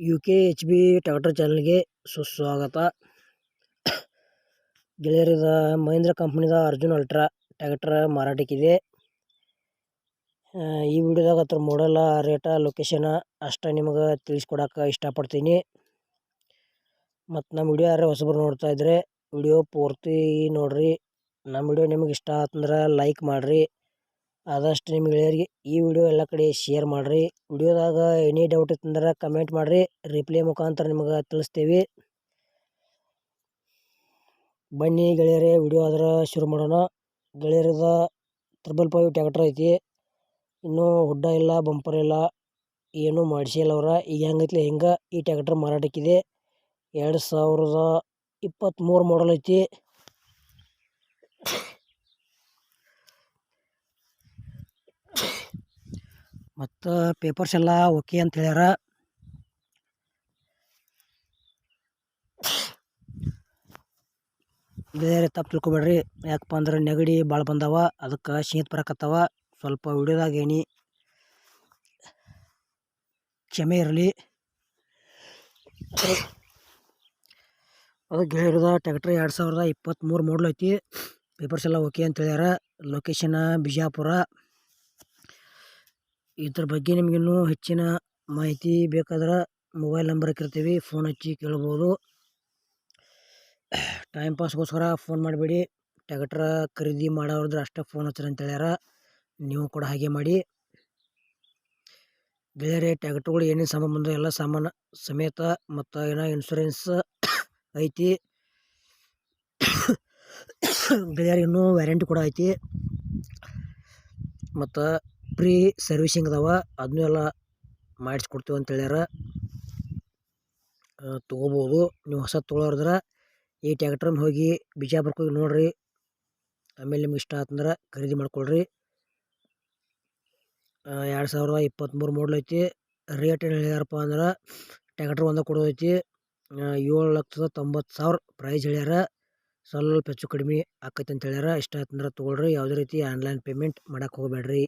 U K H B tractor ಚಾನಲ್ಗೆ ಸುಸ್ವಾಗತ. ಗೆಳೆಯರಿದ ಮಹೇಂದ್ರ ಕಂಪ್ನಿದ ಅರ್ಜುನ್ ಅಲ್ಟ್ರಾ ಟ್ರ್ಯಾಕ್ಟರ್ ಮಾರಾಟಕ್ಕಿದೆ. ಈ ವಿಡಿಯೋದಾಗ ಅದ್ರ ಮಾಡಲ್ಲ ರೇಟ ಲೊಕೇಶನ್ ಅಷ್ಟ ನಿಮಗೆ ತಿಳಿಸ್ಕೊಡಕ್ಕೆ ಇಷ್ಟಪಡ್ತೀನಿ. ಮತ್ತು ನಮ್ಮ ವಿಡಿಯೋ ಯಾರು ಹೊಸಬರು ನೋಡ್ತಾ ಇದ್ರೆ ವಿಡಿಯೋ ಪೂರ್ತಿ ನೋಡ್ರಿ. ನಮ್ಮ ವಿಡಿಯೋ ನಿಮಗೆ ಇಷ್ಟ ಆತಂದ್ರೆ ಲೈಕ್ ಮಾಡಿರಿ. ಆದಷ್ಟು ನಿಮ್ಮ ಗೆಳೆಯರಿಗೆ ಈ ವಿಡಿಯೋ ಎಲ್ಲ ಕಡೆ ಶೇರ್ ಮಾಡಿರಿ. ವಿಡಿಯೋದಾಗ ಎನಿ ಡೌಟ್ ಇತ್ತಂದ್ರೆ ಕಮೆಂಟ್ ಮಾಡಿರಿ. ರಿಪ್ಲೈ ಮುಖಾಂತರ ನಿಮಗೆ ತಿಳಿಸ್ತೀವಿ. ಬನ್ನಿ ಗೆಳೆಯರೇ, ವಿಡಿಯೋ ಆದ್ರೆ ಶುರು ಮಾಡೋಣ. ಗೆಳೆಯರದ ತ್ರಿಬಲ್ ಫೈವ್ ಟ್ಯಾಕ್ಟರ್ ಐತಿ. ಇನ್ನೂ ಹುಡ್ಡ ಇಲ್ಲ ಬಂಪರ್ ಇಲ್ಲ, ಏನೂ ಮಾಡಿಸಿಲ್ಲ ಅವ್ರ. ಈಗ ಹೆಂಗೈತಿ ಹೆಂಗೆ ಈ ಟ್ಯಾಕ್ಟರ್ ಮಾರಾಟಕ್ಕಿದೆ. ಎರಡು ಸಾವಿರದ ಇಪ್ಪತ್ತ್ಮೂರು ಮಾಡಲ್ ಐತಿ. ಮತ್ತು ಪೇಪರ್ಸ್ ಎಲ್ಲ ಓಕೆ ಅಂತ ಹೇಳ್ಯಾರ. ಬೇರೆ ತಪ್ಪು ತಿಳ್ಕೊಬೇಡ್ರಿ. ಯಾಕಪ್ಪ ಅಂದ್ರೆ ನೆಗಡಿ ಭಾಳ ಬಂದಾವ, ಅದಕ್ಕೆ ಶೀತ ಬರಕತ್ತಾವ. ಸ್ವಲ್ಪ ವಿಡಿಯೋದಾಗ ಏನಿ ಕ್ಷಮೆ ಇರಲಿ. ಅದು ಗೆಳೆಯರದ ಟ್ಯಾಕ್ಟ್ರ್ ಎರಡು ಸಾವಿರದ ಇಪ್ಪತ್ತ್ಮೂರು ಮಾಡಲ್ ಐತಿ. ಪೇಪರ್ಸ್ ಎಲ್ಲ ಓಕೆ ಅಂತ ಹೇಳ್ಯಾರ. ಲೊಕೇಶನ್ ಬಿಜಾಪುರ. ಇದ್ರ ಬಗ್ಗೆ ನಿಮಗಿನ್ನೂ ಹೆಚ್ಚಿನ ಮಾಹಿತಿ ಬೇಕಾದ್ರೆ ಮೊಬೈಲ್ ನಂಬರ್ ಹಾಕಿರ್ತೀವಿ. ಫೋನ್ ಹಚ್ಚಿ ಕೇಳ್ಬೋದು. ಟೈಮ್ ಪಾಸ್ಗೋಸ್ಕರ ಫೋನ್ ಮಾಡಬೇಡಿ. ಟ್ಯಾಕ್ಟ್ರ ಖರೀದಿ ಮಾಡೋರಿದ್ರೆ ಅಷ್ಟೇ ಫೋನ್ ಹಚ್ಚಿರಿ ಅಂತ ಹೇಳ್ಯಾರ. ನೀವು ಕೂಡ ಹಾಗೆ ಮಾಡಿ. ಬೇರೆ ಟ್ಯಾಕ್ಟ್ರುಗಳು ಏನೇನು ಸಾಮಾನು ಬಂದರೆ ಎಲ್ಲ ಸಾಮಾನು ಸಮೇತ ಮತ್ತು ಏನೋ ಇನ್ಶೂರೆನ್ಸ್ ಐತಿ. ಬೇರೆ ಇನ್ನೂ ವ್ಯಾರಂಟಿ ಕೂಡ ಐತಿ. ಮತ್ತು ಫ್ರೀ ಸರ್ವಿಸಿಂಗ್ ಅದಾವ. ಅದನ್ನೂ ಎಲ್ಲ ಮಾಡಿಸ್ಕೊಡ್ತೀವಿ ಅಂತ ಹೇಳ್ಯಾರ. ತೊಗೋಬೋದು. ನೀವು ಹೊಸ ತೊಗೊಳೋರಿದ್ರೆ ಈ ಟ್ಯಾಕ್ಟ್ರನ್ನ ಹೋಗಿ ಬಿಜಾಪುರಕ್ಕೆ ಹೋಗಿ ನೋಡಿರಿ. ಆಮೇಲೆ ನಿಮ್ಗೆ ಇಷ್ಟ ಆತಂದ್ರೆ ಖರೀದಿ ಮಾಡ್ಕೊಳ್ರಿ. ಎರಡು ಸಾವಿರದ ಇಪ್ಪತ್ತ್ಮೂರು ಮಾಡಲ್ ಐತಿ. ರೇಟ್ ಏನು ಹೇಳ್ಯಾರಪ್ಪ ಅಂದ್ರೆ ಟ್ಯಾಕ್ಟ್ರ್ ಒಂದೇ ಕೊಡೋದೈತಿ ಏಳು ಲಕ್ಷದ ತೊಂಬತ್ತು ಸಾವಿರ ಪ್ರೈಸ್ ಹೇಳ್ಯಾರ. ಸ್ವಲ್ಪ ಹೆಚ್ಚು ಕಡಿಮೆ ಆಕೈತೆ ಅಂತ ಹೇಳ್ಯಾರ. ಇಷ್ಟ ಆಯ್ತಂದ್ರೆ ತೊಗೊಳ್ರಿ. ಯಾವುದೇ ರೀತಿ ಆನ್ಲೈನ್ ಪೇಮೆಂಟ್ ಮಾಡಕ್ಕೆ ಹೋಗಬೇಡ್ರಿ